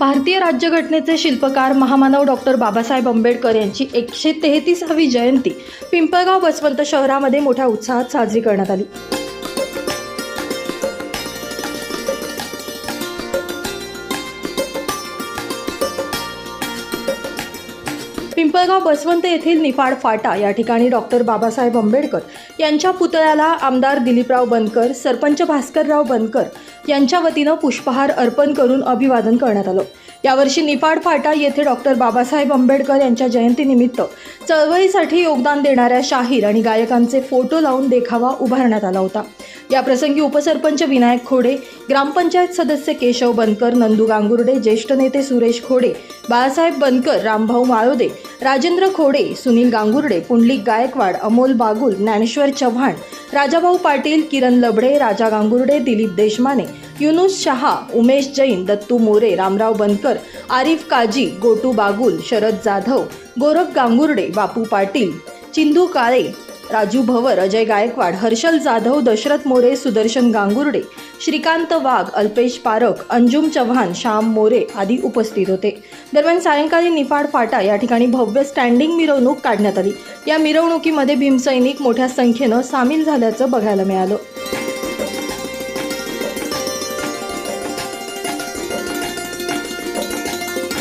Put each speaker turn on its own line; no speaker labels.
भारतीय राज्यघटनेचे शिल्पकार महामानव डॉक्टर बाबासाहेब आंबेडकर यांची एकशे तेहतीसावी जयंती पिंपळगाव बसवंत शहरामध्ये मोठ्या उत्साहात साजरी करण्यात आली. पिंपळगाव बसवंत येथील निफाड फाटा या ठिकाणी डॉक्टर बाबासाहेब आंबेडकर यांच्या पुतळ्याला आमदार दिलीपराव बनकर सरपंच भास्करराव बनकर यांच्या वतीनं पुष्पहार अर्पण करून अभिवादन करण्यात आलं. यावर्षी निफाड फाटा येथे डॉक्टर बाबासाहेब आंबेडकर यांच्या जयंतीनिमित्त चळवळीसाठी योगदान देणाऱ्या शाहीर आणि गायकांचे फोटो लावून देखावा उभारण्यात आला होता. याप्रसंगी उपसरपंच विनायक खोडे ग्रामपंचायत सदस्य केशव बनकर नंदू गांगुर्डे ज्येष्ठ नेते सुरेश खोडे बाळासाहेब बनकर रामभाऊ माळोदे राजेंद्र खोडे सुनील गांगुर्डे पुंडलिक गायकवाड अमोल बागुल ज्ञानेश्वर चव्हाण राजाभाऊ पाटील किरण लबडे राजा गांगुर्डे दिलीप देशमाने युनुस शहा उमेश जैन दत्तू मोरे रामराव बनकर आरिफ काजी गोटू बागुल शरद जाधव गोरख गांगुर्डे बापू पाटील चिंदू काळे राजू भवर अजय गायकवाड हर्षल जाधव दशरथ मोरे सुदर्शन गांगुर्डे श्रीकांत वाघ अल्पेश पारख अंजुम चव्हाण श्याम मोरे आदी उपस्थित होते. दरम्यान सायंकाळी निफाड फाटा या ठिकाणी भव्य स्टँडिंग मिरवणूक काढण्यात आली. या मिरवणुकीमध्ये भीमसैनिक मोठ्या संख्येनं सामील झाल्याचं बघायला मिळालं.